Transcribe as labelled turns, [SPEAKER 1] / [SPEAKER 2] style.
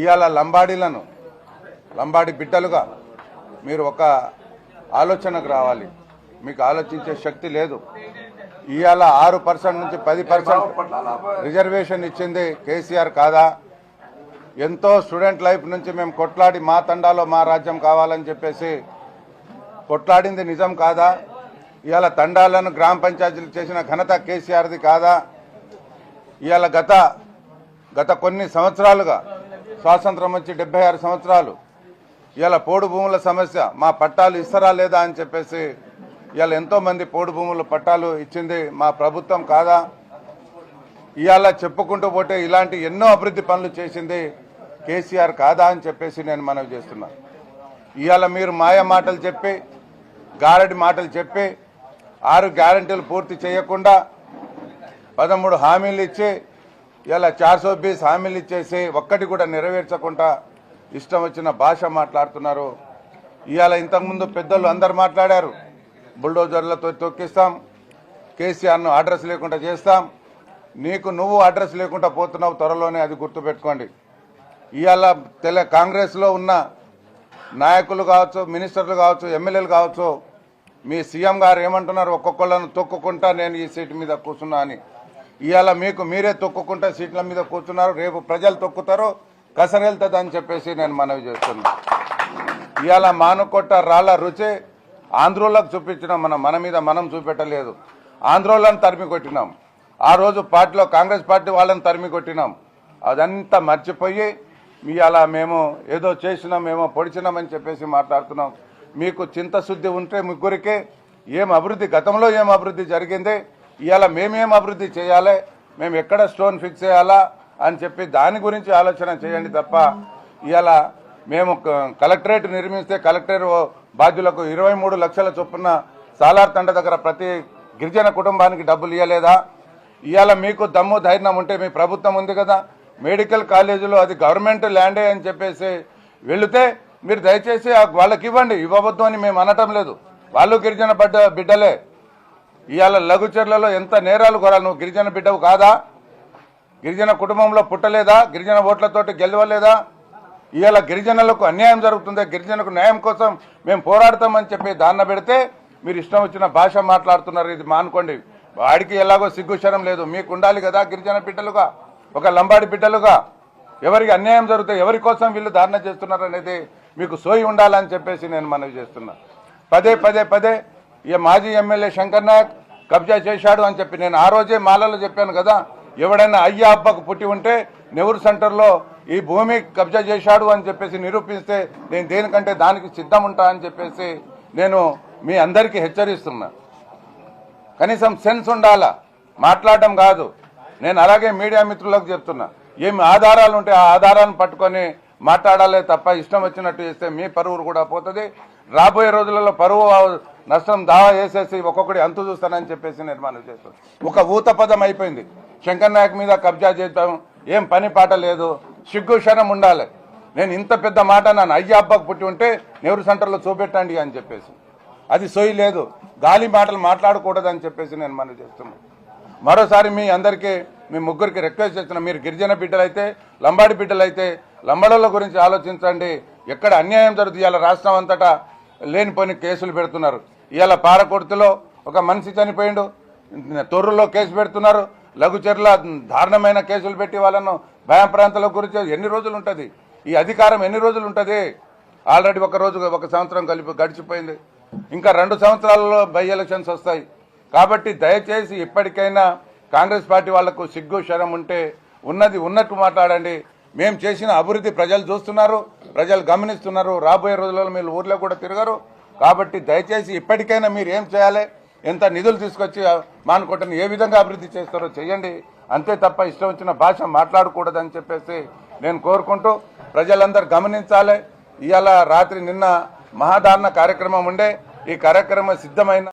[SPEAKER 1] ఇవాళ లంబాడీలను లంబాడి బిడ్డలుగా మీరు ఒక ఆలోచనకు రావాలి. మీకు ఆలోచించే శక్తి లేదు. ఇవాళ ఆరు పర్సెంట్ నుంచి పది పర్సెంట్ రిజర్వేషన్ ఇచ్చింది కేసీఆర్ కాదా? ఎంతో స్టూడెంట్ లైఫ్ నుంచి మేము కొట్లాడి మా తండాలో మా రాజ్యం కావాలని చెప్పేసి కొట్లాడింది నిజం కాదా? ఇవాళ తండాలను గ్రామ పంచాయతీలు చేసిన ఘనత కేసీఆర్ది కాదా? ఇవాళ గత గత కొన్ని సంవత్సరాలుగా స్వాతంత్రం వచ్చి డెబ్బై ఆరు సంవత్సరాలు. ఇలా పోడు భూముల సమస్య మా పట్టాలు ఇస్తారా లేదా అని చెప్పేసి ఇవాళ ఎంతో మంది పోడు భూములు పట్టాలు ఇచ్చింది మా ప్రభుత్వం కాదా? ఇవాళ చెప్పుకుంటూ పోతే ఇలాంటి ఎన్నో అభివృద్ధి పనులు చేసింది కేసీఆర్ కాదా అని చెప్పేసి నేను మనవి చేస్తున్నా. ఇవాళ మీరు మాయ మాటలు చెప్పి గారడి మాటలు చెప్పి ఆరు గ్యారంటీలు పూర్తి చేయకుండా పదమూడు హామీలు ఇచ్చి ఇలా చార్సో బీస్ హామీలు ఇచ్చేసి ఒక్కటి కూడా నెరవేర్చకుండా ఇష్టం వచ్చిన భాష మాట్లాడుతున్నారు. ఇవాళ ఇంతకుముందు పెద్దలు అందరు మాట్లాడారు. బుల్డోజర్లతో తొక్కిస్తాం. కేసీఆర్ను అడ్రస్ లేకుండా చేస్తాం. నీకు నువ్వు అడ్రస్ లేకుండా పోతున్నావు త్వరలోనే అది గుర్తుపెట్టుకోండి. ఇవాళ తెల కాంగ్రెస్లో ఉన్న నాయకులు కావచ్చు మినిస్టర్లు కావచ్చు ఎమ్మెల్యేలు కావచ్చు మీ సీఎం గారు ఏమంటున్నారు? ఒక్కొక్కళ్ళను తొక్కుకుంటా నేను ఈ సీటు మీద కూర్చున్నా అని. ఇవాళ మీకు మీరే తొక్కుకుంటా సీట్ల మీద కూర్చున్నారు రేపు ప్రజలు తొక్కుతారు కసరెళ్తుంది అని చెప్పేసి నేను మనవి చేస్తున్నా. ఇవాళ మానుకొట్ట రాళ్ళ రుచి ఆంధ్రోళ్ళకు చూపించినాం మనం మన మీద మనం చూపెట్టలేదు. ఆంధ్రోళ్ళని తరిమి కొట్టినాం. ఆ రోజు పార్టీలో కాంగ్రెస్ పార్టీ వాళ్ళని తరిమి కొట్టినాం. అదంతా మర్చిపోయి ఇవాళ మేము ఏదో చేసినాం ఏమో పొడిచినామని చెప్పేసి మాట్లాడుతున్నాం. మీకు చింతశుద్ధి ఉంటే ముగ్గురికే ఏం అభివృద్ధి గతంలో ఏం అభివృద్ధి జరిగింది? ఇవాళ మేమేం అభివృద్ధి చేయాలి? మేము ఎక్కడ స్టోన్ ఫిక్స్ చేయాలా? అని చెప్పి దాని గురించి ఆలోచన చేయండి తప్ప ఇవాళ మేము క- కలెక్టరేట్ నిర్మిస్తే కలెక్టరేట్ బాధ్యులకు ఇరవై మూడు లక్షల చొప్పున సాలార్ తండ దగ్గర ప్రతి గిరిజన కుటుంబానికి డబ్బులు ఇవ్వలేదా ఇవాళ మీకు దమ్ము ధైర్యం ఉంటే మీ ప్రభుత్వం ఉంది కదా? మెడికల్ కాలేజీలో అది గవర్నమెంట్ ల్యాండే అని చెప్పేసి వెళితే మీరు దయచేసి వాళ్ళకి ఇవ్వండి. ఇవ్వవద్దు అని మేము అనటం లేదు. వాళ్ళు గిరిజన బిడ్డ బిడ్డలే. ఇవాళ లఘుచర్లలో ఎంత నేరాలు కొరాలి నువ్వు? గిరిజన బిడ్డవు కాదా? గిరిజన కుటుంబంలో పుట్టలేదా? గిరిజన ఓట్లతోటి గెలవలేదా? ఇవాళ గిరిజనులకు అన్యాయం జరుగుతుంది? గిరిజనకు న్యాయం కోసం మేము పోరాడతామని చెప్పి దాన్న పెడితే మీరు ఇష్టం వచ్చిన భాష మాట్లాడుతున్నారు. ఇది మానుకోండి. వాడికి ఎలాగో సిగ్గుశరం లేదు. మీకు ఉండాలి కదా గిరిజన బిడ్డలుగా? ఒక లంబాడి బిడ్డలుగా? ఎవరికి అన్యాయం జరుగుతాయి ఎవరి కోసం వీళ్ళు ధారణ చేస్తున్నారు అనేది మీకు సోయి ఉండాలని చెప్పేసి నేను మనవి చేస్తున్నా. పదే పదే పదే ఈ మాజీ ఎమ్మెల్యే శంకర్ నాయక్ కబ్జా చేశాడు అని చెప్పి నేను ఆ రోజే మాలలో చెప్పాను కదా. ఎవడైనా అయ్యా అబ్బకు పుట్టి ఉంటే నెహ్రూ సెంటర్లో ఈ భూమి కబ్జా చేశాడు అని చెప్పేసి నిరూపిస్తే నేను దేనికంటే దానికి సిద్ధం ఉంటా అని చెప్పేసి నేను మీ అందరికీ హెచ్చరిస్తున్నా. కనీసం సెన్స్ ఉండాలా? మాట్లాడడం కాదు. నేను అలాగే మీడియా మిత్రులకు చెప్తున్నా. ఏమి ఆధారాలు ఉంటే ఆ ఆధారాలను పట్టుకొని మాట్లాడాలే తప్ప ఇష్టం వచ్చినట్టు చేస్తే మీ పరువు కూడా పోతుంది. రాబోయే రోజులలో పరువు నష్టం దావా చేసేసి ఒక్కొక్కటి అంతు చూస్తానని చెప్పేసి నేను మనవి చేస్తాను ఒక ఊత పదం అయిపోయింది. శంకర్ నాయక్ మీద కబ్జా చేద్దాం ఏం పని పాట లేదు సిగ్గు క్షణం ఉండాలి. నేను ఇంత పెద్ద మాట నన్ను అయ్య అబ్బాకు పుట్టి ఉంటే నెహ్రూ సెంటర్లో చూపెట్టండి అని చెప్పేసి. అది సోయి లేదు. గాలి మాటలు మాట్లాడకూడదు అని చెప్పేసి నేను మనం చేస్తున్నాను మరోసారి మీ అందరికీ మీ ముగ్గురికి రిక్వెస్ట్ చేస్తున్నా మీరు గిరిజన బిడ్డలైతే లంబాడి బిడ్డలైతే లంబాడోళ్ళ గురించి ఆలోచించండి. ఎక్కడ అన్యాయం జరుగుతుంది ఇవాళ రాష్ట్రం అంతటా లేనిపోని కేసులు పెడుతున్నారు. ఇవాళ పారకొడుతులో ఒక మనిషి చనిపోయిండు. తొర్రులో కేసు పెడుతున్నారు. లఘుచర్ల దారుణమైన కేసులు పెట్టి వాళ్ళను భయం ప్రాంతాల గురించి ఎన్ని రోజులు ఉంటుంది? ఈ అధికారం ఎన్ని రోజులు ఉంటుంది? ఆల్రెడీ ఒక రోజు ఒక సంవత్సరం కలిపి గడిచిపోయింది. ఇంకా రెండు సంవత్సరాలలో బై ఎలక్షన్స్ వస్తాయి. కాబట్టి దయచేసి ఇప్పటికైనా కాంగ్రెస్ పార్టీ వాళ్ళకు సిగ్గు శరం ఉంటే ఉన్నది ఉన్నట్టు మాట్లాడండి. మేము చేసిన అభివృద్ధి ప్రజలు చూస్తున్నారు ప్రజలు గమనిస్తున్నారు. రాబోయే రోజులలో మీరు ఊర్లో కూడా తిరగరు. కాబట్టి దయచేసి ఇప్పటికైనా మీరు ఏం చేయాలి? ఎంత నిధులు తీసుకొచ్చి మానుకోటని ఏ విధంగా అభివృద్ధి చేస్తారో చేయండి అంతే తప్ప ఇష్టం వచ్చిన భాష మాట్లాడకూడదని చెప్పేసి నేను కోరుకుంటూ ప్రజలందరూ గమనించాలి. ఇవాళ రాత్రి నిన్న మహాదారణ కార్యక్రమం ఉండే. ఈ కార్యక్రమం సిద్ధమైన